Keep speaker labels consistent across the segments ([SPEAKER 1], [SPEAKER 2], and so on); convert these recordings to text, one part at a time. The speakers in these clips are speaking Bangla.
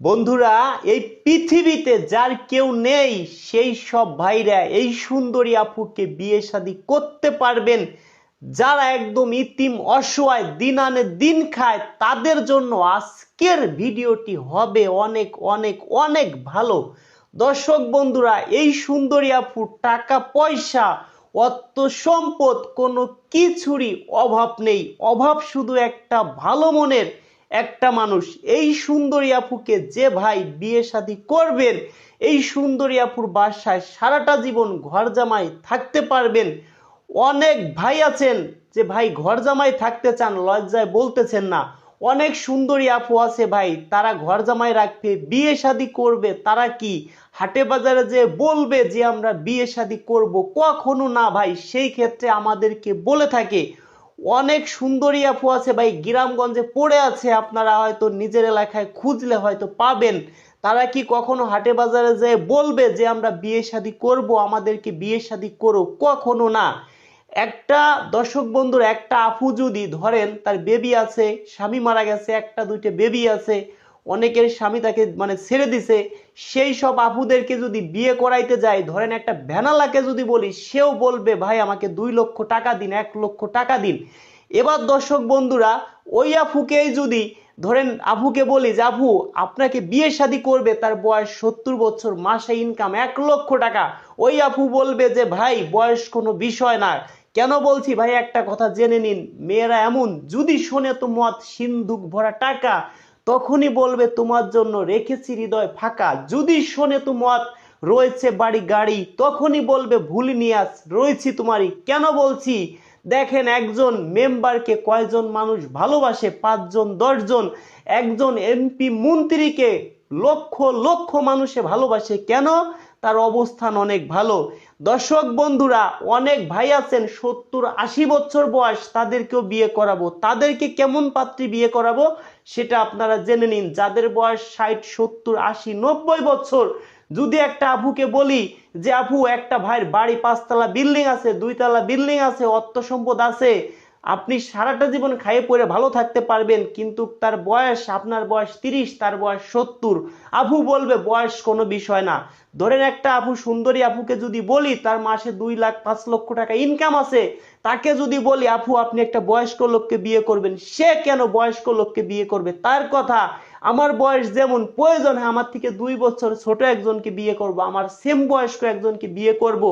[SPEAKER 1] বন্ধুরা, এই পৃথিবীতে যার কেউ নেই, সেই সব ভাইরা, এই সুন্দরী আপুকে বিয়ে শাদী করতে পারবেন। যারা একদম ইতিম, অসহায় দিন আনে দিন খায়, তাদের জন্য আজকের ভিডিওটি হবে অনেক অনেক অনেক ভালো। দর্শক বন্ধুরা, এই সুন্দরী আপু টাকা পয়সা, অর্থ সম্পদ কোনো কিছুরই অভাব নেই। অভাব শুধু একটা ভালো মনের একটা মানুষ, এই সুন্দরী আপুকে যে ভাই বিয়ে শাদী করবেন, এই সুন্দরী আপুর বাসায় সারাটা জীবন ঘর জামাই থাকতে পারবেন। অনেক ভাই আছেন যে ভাই ঘর জামাই থাকতে চান, লজ্জায় বলতেছেন না। অনেক সুন্দরী আপু আছে ভাই, তারা ঘর জামাই রাখবে বিয়ে শাদী করবে, তারা কি হাটে বাজারে যে বলবে যে আমরা বিয়ে শাদী করব? কখনো না ভাই, সেই ক্ষেত্রে আমাদেরকে বলে থাকে অনেক সুন্দরী আপু আছে ভাই, গ্রামগঞ্জে পড়ে আছে, আপনারা হয়তো নিজের এলাকায় খুঁজলে হয়তো পাবেন। তারা কি কখনো হাটে বাজারে যে বলবে যে আমরা বিয়ে শাদী করব, আমাদেরকে বিয়ে শাদী করো? কখনো না। একটা দর্শক বন্ধুর একটা আপু যদি ধরেন, তার বেবি আছে, স্বামী মারা গেছে, একটা দুইটা বেবি আছে অনেকের স্বামী তাকে মানে ছেড়ে দিছে। সেই সব আপুদেরকে যদি বিয়ে করাইতে যায়, ধরেন একটা ভ্যানালাকে যদি বলি, সেও বলবে, ভাই, আমাকে দুই লক্ষ টাকা দিন, এক লক্ষ টাকা দিন। এবার দর্শক বন্ধুরা, ওই আফুকেই যদি, ধরেন আফুকে বলি যে আফু আপনাকে বিয়ে শাদী করবে, তার বয়স সত্তর বছর, মাসে ইনকাম এক লক্ষ টাকা। ওই আফু বলবে যে, ভাই, বয়স কোনো বিষয় না। কেন বলছি? ভাই, একটা কথা জেনে নিন, মেয়েরা এমন, যদি শোনে তো মত সিন্ধুক ভরা টাকা তখনই বলবে, তোমার জন্য রেখেছি হৃদয় ফাঁকা। যদি শোনে তোমার রয়েছে বাড়ি গাড়ি, তখনই বলবে, ভুল আজ রয়েছি তোমারই। কেন বলছি? দেখেন, একজন মেম্বারকে কয়জন মানুষ ভালোবাসে? পাঁচজন, দশজন। একজন এমপি মন্ত্রীকে লক্ষ লক্ষ মানুষে ভালোবাসে। কেন? তার অবস্থান অনেক ভালো। দর্শক বন্ধুরা, অনেক ভাই আছেন, সত্তর আশি বছর বয়স, তাদেরকেও বিয়ে করাবো। তাদেরকে কেমন পাত্রী বিয়ে করাবো? সেটা আপনারা জেনে নিন। যাদের বয়স ষাট, সত্তর, আশি, নব্বই বছর, যদি একটা আবুকে বলি যে, আবু, একটা ভাইয়ের বাড়ি পাঁচতলা বিল্ডিং আছে, দুইতলা বিল্ডিং আছে, অর্থ সম্পদ আছে আপনি সারাটা জীবন খাইয়ে পরে ভালো থাকতে পারবেন, কিন্তু তার বয়স, আপনার বয়স তিরিশ, তার বয়স সত্তর। আফু বলবে, বয়স কোনো বিষয় না। ধরেন একটা আপু সুন্দরী আপুকে যদি বলি, তার মাসে দুই লাখ পাঁচ লক্ষ টাকা ইনকাম আছে, তাকে যদি বলি আপু আপনি একটা বয়স্ক লোককে বিয়ে করবেন। সে কেন বয়স্ক লোককে বিয়ে করবে? তার কথা আমার বয়স যেমন প্রয়োজন হয়, আমার থেকে দুই বছর ছোট একজনকে বিয়ে করব, আমার সেম বয়স্ক একজনকে বিয়ে করব।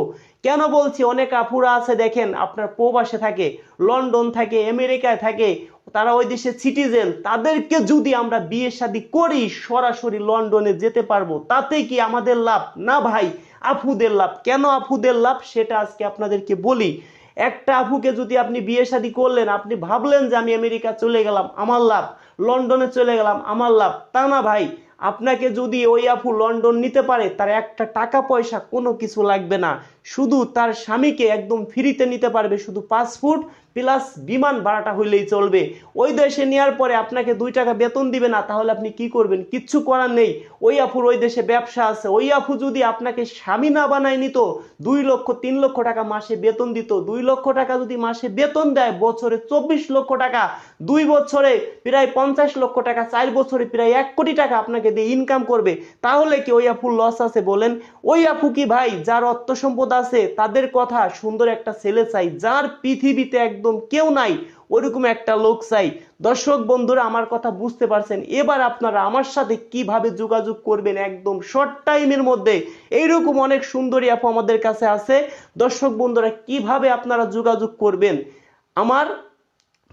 [SPEAKER 1] কেন বলছি? অনেক আপুরা আছে, দেখেন, আপনার প্রবাসে থাকে, লন্ডন থাকে, আমেরিকায় থাকে, তারা ওই দেশে সিটিজেন তাদেরকে যদি আমরা বিয়ে শাদী করি, সরাসরি লন্ডনে যেতে পারব, তাতে কি আমাদের লাভ? না ভাই আফুদের লাভ। কেন আফুদের লাভ? সেটা আজকে আপনাদেরকে বলি। একটা আফুকে যদি আপনি বিয়ে শাদী করলেন, আপনি ভাবলেন যে আমি আমেরিকা চলে গেলাম, আমার লাভ। লন্ডনে চলে গেলাম। আমার লাভ। তা না ভাই, আপনাকে যদি ওই আপু লন্ডন নিতে পারে, তার একটা টাকা পয়সা কোনো কিছু লাগবে না। শুধু তার স্বামীকে একদম ফ্রিতে নিতে পারবে, শুধু পাসপোর্ট প্লাস বিমান ভাড়াটা হইলেই চলবে। ওই দেশে নেওয়ার পরে আপনাকে দুই টাকা বেতন দিবে না, তাহলে আপনি কি করবেন? কিচ্ছু করার নেই। ওই আফুর ওই দেশে ব্যবসা আছে। ওই আফু যদি আপনাকে স্বামী না বানায় নিত, দুই লক্ষ, তিন লক্ষ টাকা মাসে বেতন দিত। দুই লক্ষ টাকা যদি মাসে বেতন দেয়, বছরে চব্বিশ লক্ষ টাকা। দুই বছরে প্রায় পঞ্চাশ লক্ষ টাকা, চার বছরে প্রায় এক কোটি টাকা আপনাকে দিয়ে ইনকাম করবে। তাহলে কি ওই আফুর লস আছে বলেন? ওই আপু কি ভাই, যার অর্থ সম্পদ আছে, তাদের কথা সুন্দর একটা ছেলে চাই, যার পৃথিবীতে একদম কেউ নাই, ওরকম একটা লোক চাই। দর্শক বন্ধুরা, আমার কথা বুঝতে পারছেন? এবার আপনারা আমার সাথে কীভাবে যোগাযোগ করবেন একদম শর্ট টাইমের মধ্যে? এইরকম অনেক সুন্দরী অ্যাপ আমাদের কাছে আছে। দর্শক বন্ধুরা, কীভাবে আপনারা যোগাযোগ করবেন? আমার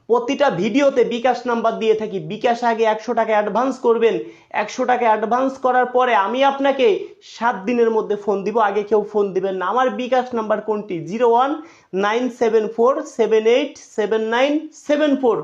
[SPEAKER 1] প্রতিটা ভিডিওতে বিকাশ নাম্বার দিয়ে থাকি। বিকাশ আগে একশো টাকা অ্যাডভান্স করবেন। একশো টাকা অ্যাডভান্স করার পরে আমি আপনাকে সাত দিনের মধ্যে ফোন দিব। আগে কেউ ফোন দিবেন না। আমার বিকাশ নাম্বার কোনটি? Zero one nine seven four seven eight seven nine seven four.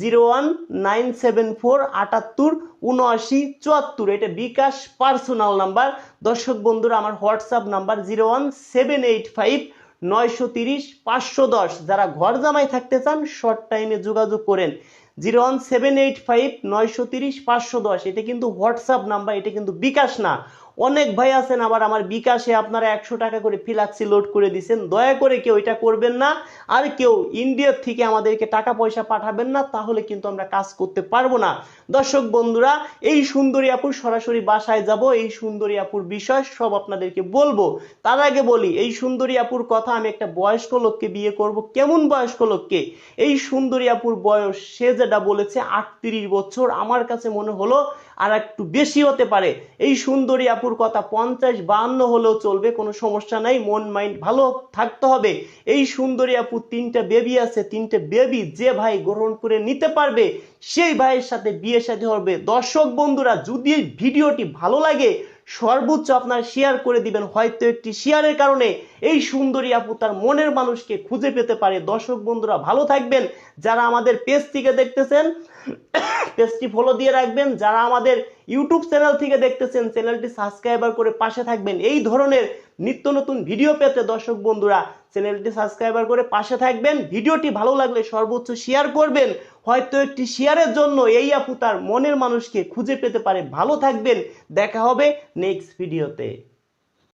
[SPEAKER 1] Zero one nine seven four আটাত্তর উনআশি চুয়াত্তর। এটা বিকাশ পার্সোনাল নাম্বার দর্শক বন্ধুরা, আমার WhatsApp number zero one seven eight five নয়শো তিরিশ, পাঁচশো দশ। যারা ঘর জামাই থাকতে চান শর্ট টাইমে যোগাযোগ করেন। Zero one seven eight five, নয়শো তিরিশ, পাঁচশো দশ। এটা কিন্তু হোয়াটসঅ্যাপ নাম্বার এটা কিন্তু বিকাশ না। অনেক ভাই আছেন, আবার আমার বিকাশে আপনারা একশো টাকা করে ফিলাক্সি লোড করে দিচ্ছেন দয়া করে কেউ এটা করবেন না। আর কেউ ইন্ডিয়ার থেকে আমাদেরকে টাকা পয়সা পাঠাবেন না, তাহলে কিন্তু আমরা কাজ করতে পারব না। দর্শক বন্ধুরা, এই সুন্দরী আপুর সরাসরি বাসায় যাব, এই সুন্দরী আপুর বিষয় সব আপনাদেরকে বলব। তার আগে বলি, এই সুন্দরী আপুর কথা আমি একটা বয়স্ক লোককে বিয়ে করব। কেমন বয়স্ক লোককে? এই সুন্দরী আপুর বয়স সে যেটা বলেছে, আটত্রিশ বছর। আমার কাছে মনে হলো আর একটু বেশি হতে পারে। এই সুন্দরী আপুর কথা পঞ্চাশ বাহান্ন হলেও চলবে, কোনো সমস্যা নাই, মন, মাইন্ড ভালো থাকতে হবে। এই সুন্দরী আপুর তিনটা বেবি আছে, তিনটে বেবি যে ভাই গ্রহণ করে নিতে পারবে, সেই ভাইয়ের সাথে বিয়ে সাথে হবে। দর্শক বন্ধুরা, যদি এই ভিডিওটি ভালো লাগে সর্বোচ্চ আপনার শেয়ার করে দিবেন। হয়তো একটি শেয়ারের কারণে এই সুন্দরী আপু তার মনের মানুষকে খুঁজে পেতে পারে। দর্শক বন্ধুরা, ভালো থাকবেন। যারা আমাদের পেজ থেকে দেখতেছেন পেজটি ফলো দিয়ে রাখবেন। যারা আমাদের ইউটিউব চ্যানেল থেকে দেখতেছেন চ্যানেলটি সাবস্ক্রাইবার করে পাশে থাকবেন। এই ধরনের নিত্য নতুন ভিডিও পেতে দর্শক বন্ধুরা চ্যানেলটি সাবস্ক্রাইবার করে পাশে থাকবেন। ভিডিওটি ভালো লাগলে সর্বোচ্চ শেয়ার করবেন। হয়তো একটি শেয়ারের জন্য এই আপু তার মনের মানুষকে খুঁজে পেতে পারে। ভালো থাকবেন। দেখা হবে নেক্সট ভিডিওতে